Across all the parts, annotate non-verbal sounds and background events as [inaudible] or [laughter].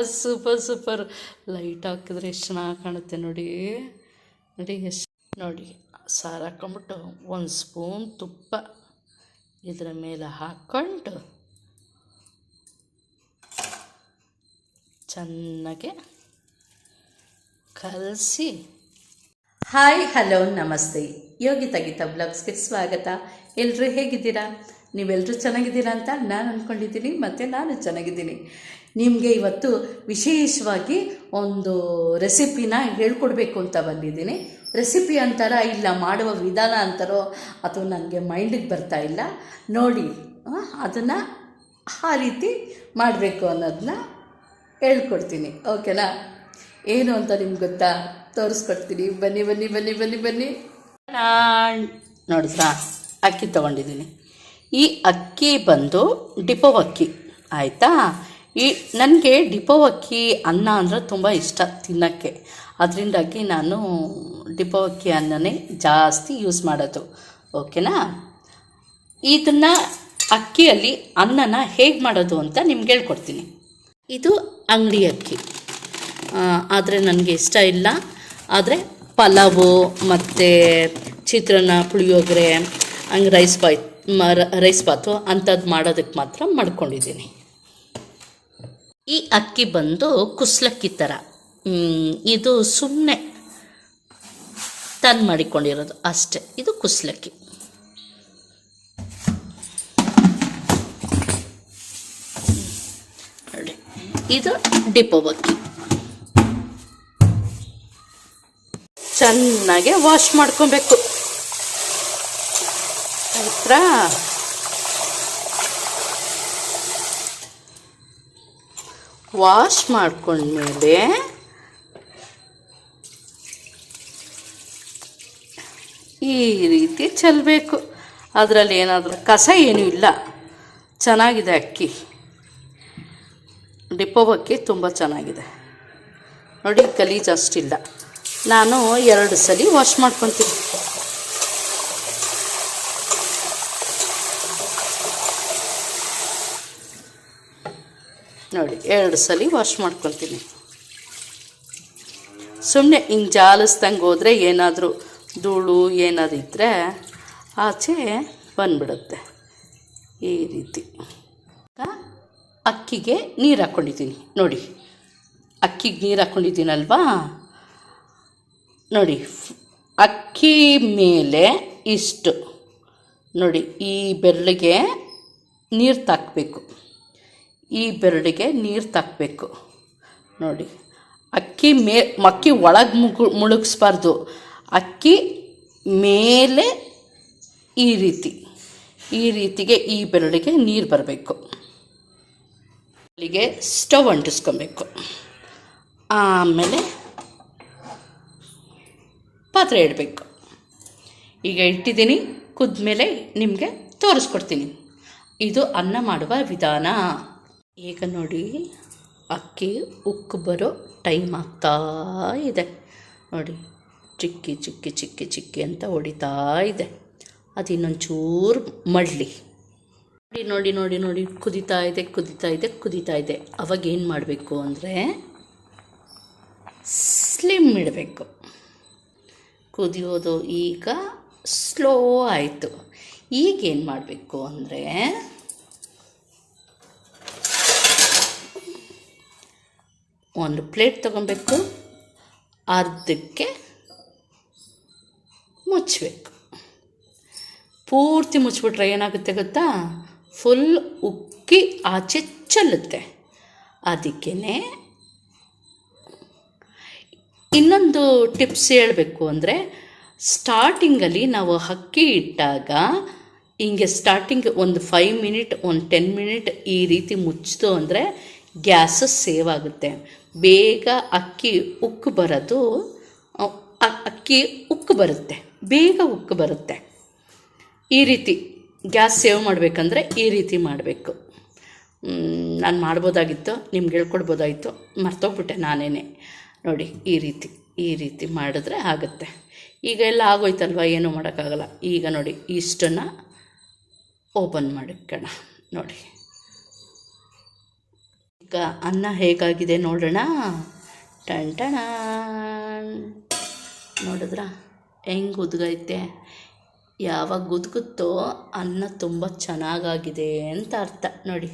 Super super. Light ಹಾಕಿದ್ರೆ ಎಷ್ಟು ಚೆನ್ನಾಗಿ ಕಾಣುತ್ತೆ ನೋಡಿ. ನೋಡಿ, ಎಷ್ಟು ನೋಡಿ, ಸಾರು ಹಾಕ್ಕೊಂಬಿಟ್ಟು ಒಂದು ಸ್ಪೂನ್ ತುಪ್ಪ ಇದರ ಮೇಲೆ ಹಾಕ್ಕೊಂಡು ಚೆನ್ನಾಗೆ ಕಲಸಿ. ಹಾಯ್, ಹಲೋ, ನಮಸ್ತೆ. ಯೋಗಿತಾ ಗೀತಾ ಬ್ಲಾಗ್ಸ್ಗೆ ಸ್ವಾಗತ. ಎಲ್ಲರೂ ಹೇಗಿದ್ದೀರಾ? ನೀವೆಲ್ಲರೂ ಚೆನ್ನಾಗಿದ್ದೀರಾ ಅಂತ ನಾನು ಅಂದ್ಕೊಂಡಿದ್ದೀನಿ ಮತ್ತು ನಾನು ಚೆನ್ನಾಗಿದ್ದೀನಿ. ನಿಮಗೆ ಇವತ್ತು ವಿಶೇಷವಾಗಿ ಒಂದು ರೆಸಿಪಿನ ಹೇಳ್ಕೊಡ್ಬೇಕು ಅಂತ ಬಂದಿದ್ದೀನಿ. ರೆಸಿಪಿ ಅಂತಾರ, ಇಲ್ಲ ಮಾಡುವ ವಿಧಾನ ಅಂತಾರೋ ಅಥವಾ ನನಗೆ ಮೈಂಡಿಗೆ ಬರ್ತಾ ಇಲ್ಲ. ನೋಡಿ ಅದನ್ನು ಆ ರೀತಿ ಮಾಡಬೇಕು ಅನ್ನೋದನ್ನ ಹೇಳ್ಕೊಡ್ತೀನಿ. ಓಕೆನಾ? ಏನು ಅಂತ ನಿಮ್ಗೆ ಗೊತ್ತಾ? ತೋರಿಸ್ಕೊಡ್ತೀನಿ. ಬನ್ನಿ ಬನ್ನಿ ಬನ್ನಿ ಬನ್ನಿ ಬನ್ನಿ. ನೋಡಿದ್ರಾ ಅಕ್ಕಿ ತೊಗೊಂಡಿದ್ದೀನಿ. ಈ ಅಕ್ಕಿ ಬಂದು ಡಿಪೋ ಅಕ್ಕಿ. ಆಯಿತಾ? ಈ ನನಗೆ ಡಿಪೋ ಅಕ್ಕಿ ಅನ್ನ ಅಂದರೆ ತುಂಬ ಇಷ್ಟ ತಿನ್ನೋಕ್ಕೆ. ಅದರಿಂದಾಗಿ ನಾನು ಡಿಪೋ ಅಕ್ಕಿ ಅನ್ನನೇ ಜಾಸ್ತಿ ಯೂಸ್ ಮಾಡೋದು. ಓಕೆನಾ? ಇದನ್ನು ಅಕ್ಕಿಯಲ್ಲಿ ಅನ್ನನ ಹೇಗೆ ಮಾಡೋದು ಅಂತ ನಿಮ್ಗೆ ಹೇಳ್ಕೊಡ್ತೀನಿ. ಇದು ಅಂಗಡಿ ಅಕ್ಕಿ. ಆದರೆ ನನಗೆ ಇಷ್ಟ ಇಲ್ಲ. ಆದರೆ ಪಲಾವು ಮತ್ತು ಚಿತ್ರಾನ್ನ, ಪುಳಿಯೋಗರೆ, ಹಂಗೆ ರೈಸ್ ಮ ರೈಸ್ ಬಾತು ಅಂಥದ್ದು ಮಾಡೋದಕ್ಕೆ ಮಾತ್ರ ಮಾಡ್ಕೊಂಡಿದ್ದೀನಿ. ಈ ಅಕ್ಕಿ ಬಂದು ಕುಸ್ಲಕ್ಕಿ ಥರ ಇದು ಸುಮ್ಮನೆ ತಂದು ಮಾಡಿಕೊಂಡಿರೋದು ಅಷ್ಟೆ. ಇದು ಕುಸ್ಲಕ್ಕಿ. ಇದು ಡಿಪೋ ಅಕ್ಕಿ ಚೆನ್ನಾಗೆ ವಾಶ್ ಮಾಡ್ಕೊಬೇಕು. ಆಯ್ತಾ ವಾಶ್ ಮಾಡಿಕೊಂಡ್ಮೇಲೆ ಈ ರೀತಿ ಚೆಲ್ಲಬೇಕು ಅದರಲ್ಲಿ ಏನಾದರೂ ಕಸ ಏನೂ ಇಲ್ಲ. ಚೆನ್ನಾಗಿದೆ ಅಕ್ಕಿ. ಡಿಪೋ ಅಕ್ಕಿ ತುಂಬ ಚೆನ್ನಾಗಿದೆ. ನೋಡಿ ಗಲೀಜು ಅಷ್ಟಿಲ್ಲ. ನಾನು ಎರಡು ಸಲ ವಾಶ್ ಮಾಡ್ಕೊತೀನಿ. ನೋಡಿ, ಎರಡು ಸಲ ವಾಶ್ ಮಾಡ್ಕೊಳ್ತೀನಿ. ಸುಮ್ಮನೆ ಹಿಂಗೆ ಜಾಲಿಸ್ದಂಗೆ ಹೋದರೆ ಏನಾದರೂ ಧೂಳು ಏನಾದ್ರು ಇದ್ದರೆ ಆಚೆ ಬಂದ್ಬಿಡುತ್ತೆ. ಈ ರೀತಿ. ಅಕ್ಕಿಗೆ ನೀರು ಹಾಕ್ಕೊಂಡಿದ್ದೀನಿ ನೋಡಿ, ಅಕ್ಕಿಗೆ ನೀರು ಹಾಕ್ಕೊಂಡಿದ್ದೀನಲ್ವಾ ನೋಡಿ, ಅಕ್ಕಿ ಮೇಲೆ ಇಷ್ಟು. ನೋಡಿ, ಈ ಬೆರಳಿಗೆ ನೀರು ತಾಕಬೇಕು. ಈ ಬೆರಳಿಗೆ ನೀರು ತಕ್ಕಬೇಕು ನೋಡಿ, ಅಕ್ಕಿ ಮೇ, ಅಕ್ಕಿ ಒಳಗೆ ಮುಗು, ಮುಳುಗಿಸ್ಬಾರ್ದು. ಅಕ್ಕಿ ಮೇಲೆ ಈ ರೀತಿ, ಈ ರೀತಿಗೆ ಈ ಬೆರಳಿಗೆ ನೀರು ಬರಬೇಕು. ಅಲ್ಲಿಗೆ ಸ್ಟವ್ ಅಂಟಿಸ್ಕೊಬೇಕು. ಆಮೇಲೆ ಪಾತ್ರೆ ಇಡಬೇಕು. ಈಗ ಇಟ್ಟಿದ್ದೀನಿ, ಕುದ್ಮೇಲೆ ನಿಮಗೆ ತೋರಿಸ್ಕೊಡ್ತೀನಿ. ಇದು ಅನ್ನ ಮಾಡುವ ವಿಧಾನ. ಈಗ ನೋಡಿ, ಅಕ್ಕಿ ಉಕ್ಕು ಬರೋ ಟೈಮ್ ಆಗ್ತಾ ಇದೆ. ನೋಡಿ, ಚಿಕ್ಕಿ ಚಿಕ್ಕಿ ಚಿಕ್ಕಿ ಚಿಕ್ಕಿ ಅಂತ ಹೊಡಿತಾ ಇದೆ. ಅದು ಇನ್ನೊಂಚೂರು ಮಡಲಿ. ನೋಡಿ ನೋಡಿ ನೋಡಿ ನೋಡಿ, ಕುದಿತಾ ಇದೆ ಕುದಿತಾ ಇದೆ ಕುದಿತಾ ಇದೆ. ಅವಾಗ ಏನು ಮಾಡಬೇಕು ಅಂದರೆ ಸ್ಲಿಮ್ ಇಡಬೇಕು. ಕುದಿಯೋದು ಈಗ ಸ್ಲೋ ಆಯಿತು. ಈಗೇನು ಮಾಡಬೇಕು ಅಂದರೆ ಒಂದು ಪ್ಲೇಟ್ ತೊಗೊಬೇಕು. ಅರ್ಧಕ್ಕೆ ಮುಚ್ಚಬೇಕು ಪೂರ್ತಿ ಮುಚ್ಚಿಬಿಟ್ರೆ ಏನಾಗುತ್ತೆ ಗೊತ್ತಾ? ಫುಲ್ ಉಕ್ಕಿ ಆಚೆ ಚೆಲ್ಲುತ್ತೆ. ಅದಕ್ಕೇ ಇನ್ನೊಂದು ಟಿಪ್ಸ್ ಹೇಳಬೇಕು ಅಂದರೆ ಸ್ಟಾರ್ಟಿಂಗಲ್ಲಿ ನಾವು ಅಕ್ಕಿ ಇಟ್ಟಾಗ, ಹಿಂಗೆ ಸ್ಟಾರ್ಟಿಂಗ್ ಒಂದು ಫೈವ್ ಮಿನಿಟ್ ಒಂದು ಟೆನ್ ಮಿನಿಟ್ ಈ ರೀತಿ ಮುಚ್ಚಿತು ಅಂದರೆ ಗ್ಯಾಸು ಸೇವ್ ಆಗುತ್ತೆ. ಬೇಗ ಅಕ್ಕಿ ಉಕ್ಕು ಬರೋದು ಅಕ್ಕಿ ಉಕ್ಕು ಬರುತ್ತೆ. ಬೇಗ ಉಕ್ಕು ಬರುತ್ತೆ. ಈ ರೀತಿ ಗ್ಯಾಸ್ ಸೇವ್ ಮಾಡಬೇಕಂದ್ರೆ ಈ ರೀತಿ ಮಾಡಬೇಕು. ನಾನು ಮಾಡ್ಬೋದಾಗಿತ್ತು, ನಿಮ್ಗೆ ಹೇಳ್ಕೊಡ್ಬೋದಾಗಿತ್ತು ಮರ್ತೋಗ್ಬಿಟ್ಟೆ ನಾನೇನೆ. ನೋಡಿ, ಈ ರೀತಿ ಈ ರೀತಿ ಮಾಡಿದ್ರೆ ಆಗುತ್ತೆ. ಈಗ ಎಲ್ಲ ಆಗೋಯ್ತಲ್ವ, ಏನೂ ಮಾಡೋಕ್ಕಾಗಲ್ಲ. ಈಗ ನೋಡಿ, ಇಷ್ಟನ್ನು ಓಪನ್ ಮಾಡಿಕ್ಕೋಣ ನೋಡಿ. ಈಗ ಅನ್ನ ಹೇಗಾಗಿದೆ ನೋಡೋಣ ಟಣ್ ಟಣ ನೋಡಿದ್ರ? ಹೆಂಗೆ ಉದ್ಗೈತೆ? ಯಾವಾಗ ಉದ್ಗುತ್ತೋ ಅನ್ನ ತುಂಬ ಚೆನ್ನಾಗಾಗಿದೆ ಅಂತ ಅರ್ಥ. ನೋಡಿ,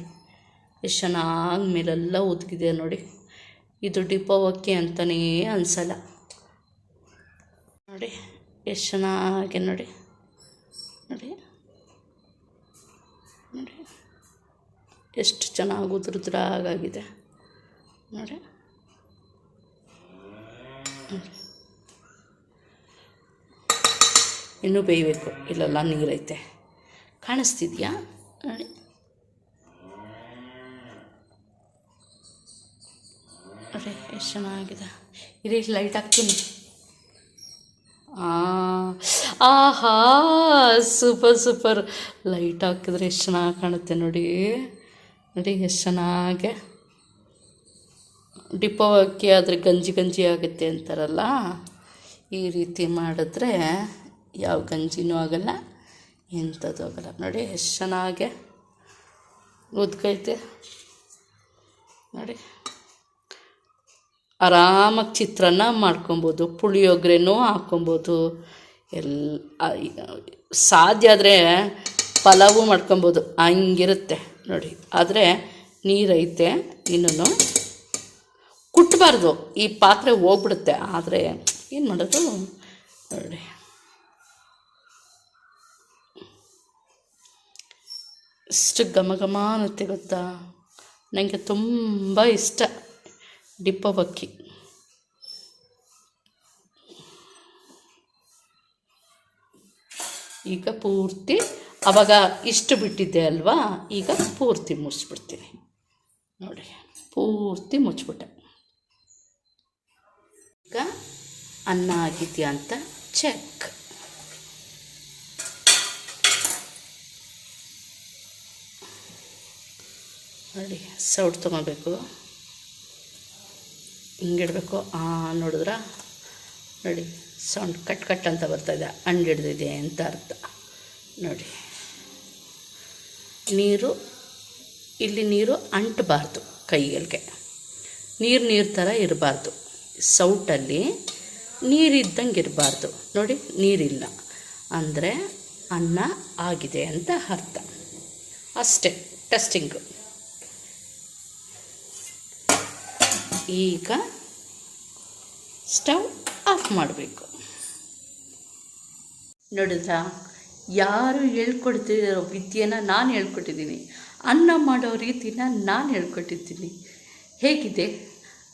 ಎಷ್ಟು ಚೆನ್ನಾಗಿ ಮೇಲೆಲ್ಲ ಉದ್ಗಿದೆ ನೋಡಿ. ಇದು ಡಿಪೋವಕ್ಕೆ ಅಂತಲೇ ಅನಿಸಲ್ಲ. ನೋಡಿ, ಎಷ್ಟು ಚೆನ್ನಾಗಿ ನೋಡಿ. ನೋಡಿ. ಎಷ್ಟು ಚೆನ್ನಾಗಿ ಉದುರುದ್ರಾಗಾಗಿದೆ ನೋಡಿ. ಇನ್ನೂ ಬೇಯಬೇಕು. ಇಲ್ಲೆಲ್ಲ, ನೀರೈತೆ. ಕಾಣಿಸ್ತಿದ್ಯಾ? ನೋಡಿ. ಅರೆ ಎಷ್ಟು ಚೆನ್ನಾಗಿದೆ. ಇರಿ ಲೈಟ್ ಹಾಕ್ತೀನಿ. ಆಹಾ ಸೂಪರ್ ಸೂಪರ್ ಲೈಟ್ ಹಾಕಿದ್ರೆ ಎಷ್ಟು ಚೆನ್ನಾಗಿ ಕಾಣುತ್ತೆ ನೋಡಿ. ನೋಡಿ ಎಷ್ಟು ಚೆನ್ನಾಗೆ ಡಿಪೋ ಅಕ್ಕಿ ಆದರೆ ಗಂಜಿ ಗಂಜಿ ಆಗುತ್ತೆ ಅಂತಾರಲ್ಲ, ಈ ರೀತಿ ಮಾಡಿದ್ರೆ ಯಾವ ಗಂಜಿನೂ ಆಗಲ್ಲ, ಎಂಥದ್ದು ಆಗಲ್ಲ. ನೋಡಿ ಎಷ್ಟು ಚೆನ್ನಾಗೆ ಉದ್ಕೈತೆ ನೋಡಿ, ಆರಾಮಾಗಿ ಚಿತ್ರಾನ್ನ ಮಾಡ್ಕೊಬೋದು, ಪುಳಿಯೋಗರೆನೂ ಹಾಕ್ಕೊಬೋದು ಎಲ್ಲ ಸಾಧ್ಯ ಆದರೆ ಪಲಾವು ಮಾಡ್ಕೊಬೋದು, ಹಂಗಿರುತ್ತೆ. ನೋಡಿ. ಆದರೆ ನೀರೈತೆ ಇನ್ನೂ ಕುಟ್ಟಬಾರ್ದು ಈ ಪಾತ್ರೆ ಹೋಗ್ಬಿಡುತ್ತೆ. ಆದರೆ ಏನು ಮಾಡೋದು? ನೋಡಿ. ಇಷ್ಟು ಘಮ ಘಮ ಅನ್ನುತ್ತೆ ಗೊತ್ತಾ? ನನಗೆ ತುಂಬ ಇಷ್ಟ ಡಿಪ್ಪವಕ್ಕಿ ಈಗ ಪೂರ್ತಿ ಅವಾಗ ಇಷ್ಟು ಬಿಟ್ಟಿದ್ದೆ ಅಲ್ವಾ? ಈಗ ಪೂರ್ತಿ ಮುಚ್ಚಿಬಿಡ್ತೀನಿ ನೋಡಿ, ಪೂರ್ತಿ ಮುಚ್ಚಿಬಿಟ್ಟೆ ಈಗ ಅನ್ನ ಆಗಿದೆಯಾ ಅಂತ ಚೆಕ್. ನೋಡಿ, ಸೌಟ್ ತೊಗೋಬೇಕು. ಹಿಂಗಿಡ್ಬೇಕು. ಆ, ನೋಡಿದ್ರ? ನೋಡಿ, ಸೌಂಡ್ ಕಟ್ ಕಟ್ ಅಂತ ಬರ್ತಾಯಿದೆ ಹಣ್ಣು ಹಿಡ್ದಿದೆ ಅಂತ ಅರ್ಥ. ನೋಡಿ. ನೀರು, ಇಲ್ಲಿ ನೀರು ಅಂಟಬಾರ್ದು ಕೈಗಳಿಗೆ ನೀರು ನೀರು ಥರ ಇರಬಾರ್ದು. ಸೌಟಲ್ಲಿ ನೀರಿದ್ದಂಗೆ ಇರಬಾರ್ದು. ನೋಡಿ, ನೀರಿಲ್ಲ. ಅಂದರೆ ಅನ್ನ ಆಗಿದೆ ಅಂತ ಅರ್ಥ. ಅಷ್ಟೇ ಟೆಸ್ಟಿಂಗು ಈಗ ಸ್ಟವ್ ಆಫ್ ಮಾಡಬೇಕು. ನೋಡಿದ್ರಾ? ಯಾರು ಹೇಳ್ಕೊಡ್ತಿರೋ ವಿದ್ಯೆನ ನಾನು ಹೇಳ್ಕೊಟ್ಟಿದ್ದೀನಿ. ಅನ್ನ ಮಾಡೋ ರೀತಿನ ನಾನು ಹೇಳ್ಕೊಟ್ಟಿದ್ದೀನಿ. ಹೇಗಿದೆ?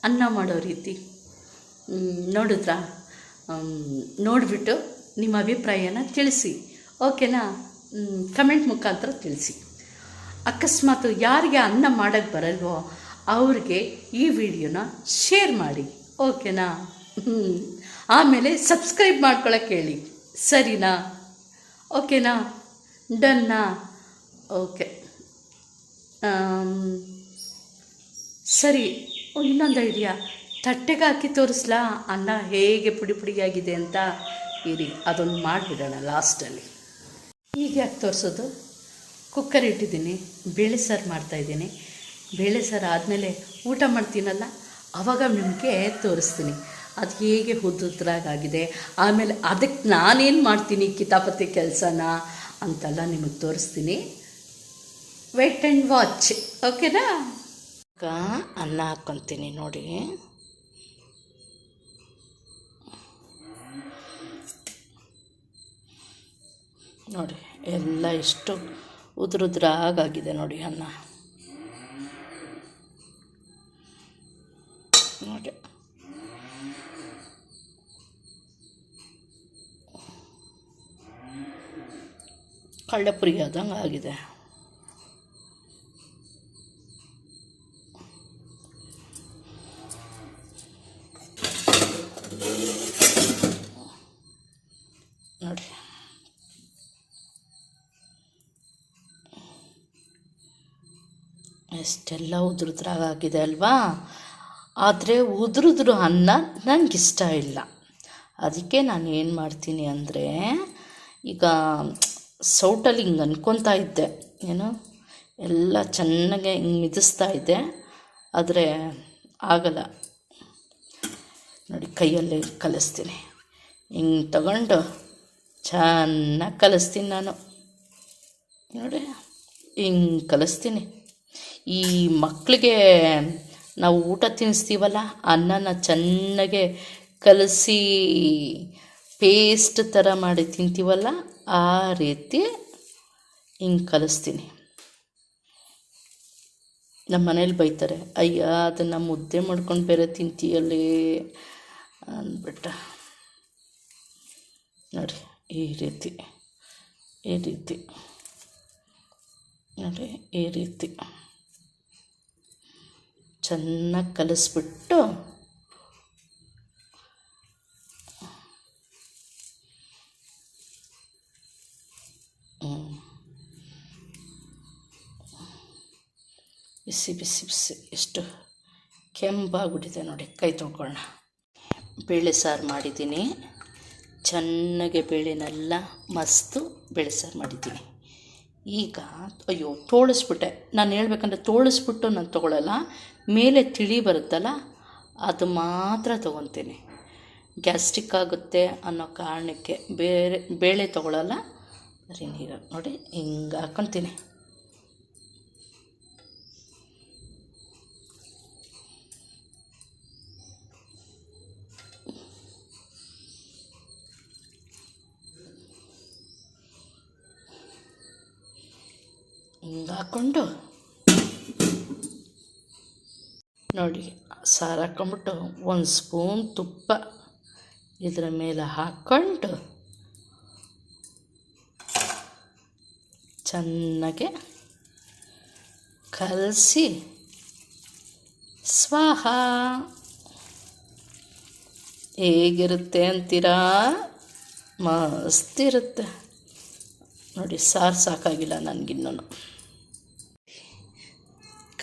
ಅನ್ನ ಮಾಡೋ ರೀತಿ. ನೋಡಿದ್ರ? ನೋಡಿಬಿಟ್ಟು ನಿಮ್ಮ ಅಭಿಪ್ರಾಯನ ತಿಳಿಸಿ. ಓಕೆನಾ? ಕಮೆಂಟ್ ಮುಖಾಂತರ ತಿಳಿಸಿ. ಅಕಸ್ಮಾತ್ ಯಾರಿಗೆ ಅನ್ನ ಮಾಡೋಕ್ಕೆ ಬರಲ್ವೋ ಅವ್ರಿಗೆ ಈ ವಿಡಿಯೋನ ಶೇರ್ ಮಾಡಿ. ಓಕೆನಾ? ಆಮೇಲೆ ಸಬ್ಸ್ಕ್ರೈಬ್ ಮಾಡ್ಕೊಳಕ್ಕೆ ಹೇಳಿ. ಸರಿನಾ? ಓಕೆನಾ? ಡನ್ನಾ. ಓಕೆ. ಸರಿ. ಇನ್ನೊಂದು ಐಡಿಯಾ. ತಟ್ಟೆಗೆ ಹಾಕಿ ತೋರಿಸ್ಲಾ? ಅನ್ನ ಹೇಗೆ ಪುಡಿ ಪುಡಿಯಾಗಿದೆ ಅಂತ? ಇರಿ, ಅದೊಂದು ಮಾಡಿಬಿಡೋಣ ಲಾಸ್ಟಲ್ಲಿ. ಈಗ ಯಾಕೆ ತೋರಿಸೋದು. ಕುಕ್ಕರ್ ಇಟ್ಟಿದ್ದೀನಿ. ಬೇಳೆ ಸಾರು ಮಾಡ್ತಾಯಿದ್ದೀನಿ ಬೇಳೆ ಸಾರು ಆದಮೇಲೆ ಊಟ ಮಾಡ್ತೀನಲ್ಲ ಆವಾಗ ನಿಮಗೆ ತೋರಿಸ್ತೀನಿ. ಅದು ಹೇಗೆ ಉದ್ದುದ್ರಾಗಿದೆ ಆಮೇಲೆ ಅದಕ್ಕೆ ನಾನೇನು ಮಾಡ್ತೀನಿ ಕಿತಾಪತಿ ಕೆಲಸನ ಅಂತೆಲ್ಲ ನಿಮಗೆ ತೋರಿಸ್ತೀನಿ. ವೆಯ್ಟ್ ಆ್ಯಂಡ್ ವಾಚ್ ಓಕೆನಾ ಅನ್ನ ಹಾಕ್ಕೊತೀನಿ ನೋಡಿ. ನೋಡಿ, ಎಲ್ಲ ಎಷ್ಟು ಉದುರುದ್ರಾಗಾಗಿದೆ ನೋಡಿ ಅನ್ನ. ನೋಡಿ. ಕಳ್ಳೆಪುರಿ ಆದಂಗೆ ಆಗಿದೆ. ನೋಡಿ. ಎಷ್ಟೆಲ್ಲ ಉದುರುದ್ರಾಗಿದೆ ಅಲ್ವಾ? ಆದರೆ ಉದುರಿದ್ರು ಅನ್ನ ನನಗಿಷ್ಟ ಇಲ್ಲ. ಅದಕ್ಕೆ ನಾನು ಏನು ಮಾಡ್ತೀನಿ ಅಂದರೆ ಈಗ ಸೌಟಲ್ಲಿ ಹಿಂಗೆ ಅನ್ಕೊತಾ ಇದ್ದೆ, ಏನು? ಎಲ್ಲ ಚೆನ್ನಾಗೆ ಹಿಂಗೆ ಮಿದಿಸ್ತಾ ಇದ್ದೆ, ಆದರೆ ಆಗಲ್ಲ. ನೋಡಿ, ಕೈಯಲ್ಲೇ ಕಲಿಸ್ತೀನಿ. ಹಿಂಗೆ ತಗೊಂಡು ಚೆನ್ನಾಗಿ ಕಲಿಸ್ತೀನಿ ನಾನು. ನೋಡಿ, ಹಿಂಗೆ ಕಲಿಸ್ತೀನಿ. ಈ ಮಕ್ಕಳಿಗೆ ನಾವು ಊಟ ತಿನ್ನಿಸ್ತೀವಲ್ಲ, ಅನ್ನನ ಚೆನ್ನಾಗೆ ಕಲಸಿ ಪೇಸ್ಟ್ ಥರ ಮಾಡಿ ತಿಂತೀವಲ್ಲ ಆ ರೀತಿ ಹಿಂಗೆ ಕಲಿಸ್ತೀನಿ. ನಮ್ಮ ಮನೇಲಿ ಬೈತಾರೆ, ಅಯ್ಯ, ಅದನ್ನು ಮುದ್ದೆ ಮಾಡ್ಕೊಂಡು ಬೇರೆ ತಿಂತೀಯಲ್ಲಿ ಅಂದ್ಬಿಟ್ಟು. ನೋಡಿ, ಈ ರೀತಿ ಈ ರೀತಿ. ನೋಡಿ, ಈ ರೀತಿ. ಚೆನ್ನಾಗಿ ಕಲಿಸ್ಬಿಟ್ಟು ಬಿಸಿ ಬಿಸಿ ಬಿಸಿ ಎಷ್ಟು ಕೆಂಪಾಗ್ಬಿಟ್ಟಿದೆ ನೋಡಿ, ಕೈ ತೊಳ್ಕೊಳ್ಳೋಣ. ಬೇಳೆ ಸಾರು ಮಾಡಿದ್ದೀನಿ. ಚೆನ್ನಾಗಿ ಬೇಳೆನೆಲ್ಲ ಮಸ್ತು ಬೇಳೆ ಸಾರು ಮಾಡಿದ್ದೀನಿ. ಈಗ, ಅಯ್ಯೋ, ತೋಳಿಸ್ಬಿಟ್ಟೆ. ನಾನು ಹೇಳ್ಬೇಕಂದ್ರೆ ತೋಳಿಸ್ಬಿಟ್ಟು ನಾನು ತೊಗೊಳಲ್ಲ. ಮೇಲೆ ತಿಳಿ ಬರುತ್ತಲ್ಲ, ಅದು ಮಾತ್ರ ತೊಗೊತೀನಿ. ಗ್ಯಾಸ್ಟ್ರಿಕ್ ಆಗುತ್ತೆ ಅನ್ನೋ ಕಾರಣಕ್ಕೆ ಬೇರೆ, ಬೇಳೆ ತೊಗೊಳಲ್ಲ. ಬರೀ ನೀರು ನೋಡಿ, ಹಿಂಗೆ ಹಾಕ್ಕೊತೀನಿ ಹಿಂಗೆ ಹಾಕ್ಕೊಂಡು ನೋಡಿ, ಸಾರು ಹಾಕ್ಕೊಂಬಿಟ್ಟು ಒಂದು ಸ್ಪೂನ್ ತುಪ್ಪ ಇದರ ಮೇಲೆ ಹಾಕ್ಕೊಂಡು ಚೆನ್ನಾಗೆ ಕಲಸಿ, ಸ್ವಾಹ. ಹೇಗಿರುತ್ತೆ ಅಂತೀರಾ? ಮಸ್ತಿರುತ್ತೆ ನೋಡಿ, ಸಾರು ಸಾಕಾಗಿಲ್ಲ ನನಗಿನ್ನೂ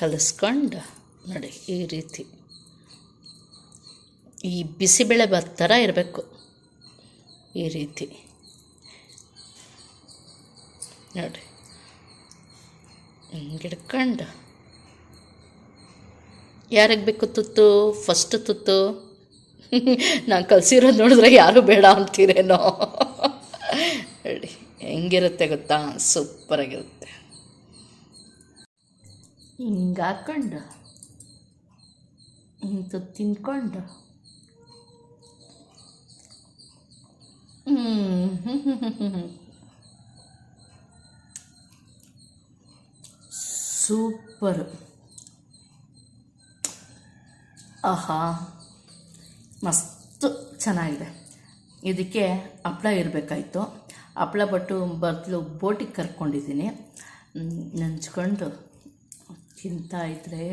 ಕಲಿಸ್ಕೊಂಡು ನೋಡಿ ಈ ರೀತಿ. ಈ ಬಿಸಿಬೇಳೆ ಬಾತ್ ಥರ ಇರಬೇಕು. ಈ ರೀತಿ. ನೋಡಿ. ಹಿಂಗಿಡ್ಕೊಂಡು ಯಾರಿಗೆ ಬೇಕು ತುತ್ತು? ಫಸ್ಟ್ ತುತ್ತು. [laughs] ನಾನು ಕಲಿಸಿರೋದು ನೋಡಿದ್ರೆ ಯಾರು ಬೇಡ ಅಂತೀರೇನೋ. [laughs] ಹೇಳಿ ಹೆಂಗಿರುತ್ತೆ ಗೊತ್ತಾ? ಸೂಪರಾಗಿರುತ್ತೆ ಹಿಂಗೆ ಹಾಕ್ಕೊಂಡು ಇಂತು ತಿನ್ಕೊಂಡು ಸೂಪರ್. ಆಹಾ. ಮಸ್ತು ಚೆನ್ನಾಗಿದೆ. ಇದಕ್ಕೆ ಹಪ್ಳ ಇರಬೇಕಾಯ್ತು. ಹಪ್ಳ ಬಟ್ಟು ಬದಲು ಬೋಟಿಗೆ ಕರ್ಕೊಂಡಿದ್ದೀನಿ. ನೆಂಚ್ಕೊಂಡು ತಿಂತಾ ಇದ್ರೆ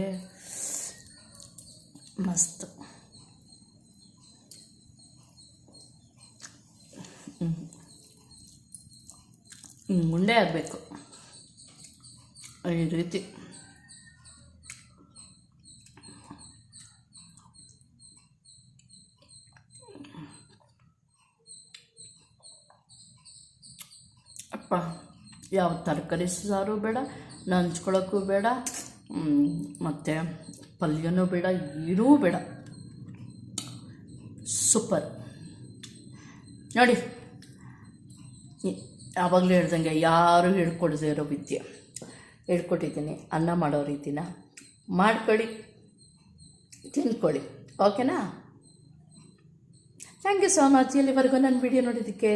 ಮಸ್ತ್. ಮುಂಡೆ ಆಗಬೇಕು. ಈ ರೀತಿ. ಅಪ್ಪ ಯಾವ ತರಕಾರಿ ಸಾರು ಬೇಡ ನಂಚ್ಕೊಳ್ಳೋಕ್ಕೂ ಬೇಡ ಮತ್ತು ಪಲ್ಯನೂ ಬೇಡ ಏನೂ ಬೇಡ. ಸೂಪರ್. ನೋಡಿ ಯಾವಾಗಲೂ ಹೇಳ್ದಂಗೆ ಯಾರು ಹೇಳ್ಕೊಡದೇ ಇರೋ ವಿದ್ಯೆ. ಹೇಳ್ಕೊಟ್ಟಿದ್ದೀನಿ, ಅನ್ನ ಮಾಡೋ ರೀತಿನ. ಮಾಡ್ಕೊಳ್ಳಿ, ತಿನ್ಕೊಳ್ಳಿ. ಓಕೆನಾ? ಥ್ಯಾಂಕ್ ಯು ಸೋ ಮಚ್ ಇಲ್ಲಿವರೆಗೂ ನನ್ನ ವಿಡಿಯೋ ನೋಡಿದ್ದಕ್ಕೆ?